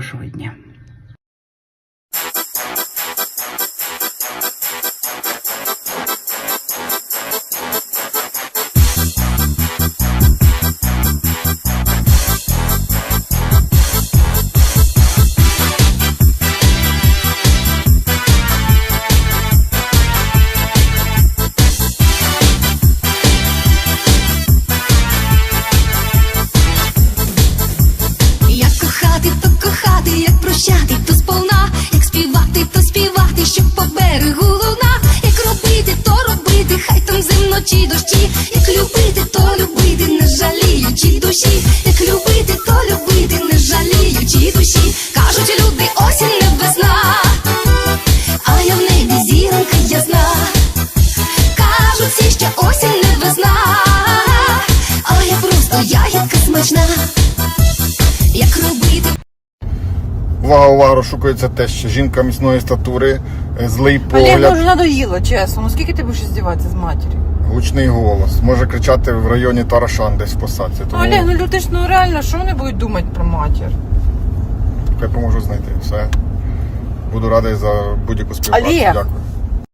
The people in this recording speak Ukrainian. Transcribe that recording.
хорошого дня. Прощати, то сповна, як співати, то співати, щоб по берегу луна, як робити, то робити, хай там зимно чи дощі, як любити, то любити, не жаліючи душі, як любити, то любити, не жаліючи душі. Кажуть люди, осінь не весна, а я в небі зіронька ясна. Кажуть всі, що осінь не весна, а я просто ягідка смачна. Як Увага, увага, розшукується те, що жінка міцної статури, е, злий Олег, ну погляд, вже надоїло, чесно. Ну скільки ти будеш здіватися з матір'ю? гучний голос. Може кричати в районі Тарашан десь в посадці. Тому Олег, ну люди ж ну реально, що вони будуть думати про матір? я поможу знайти. Все. Буду радий за будь-яку співпрацю. Олег! Дякую.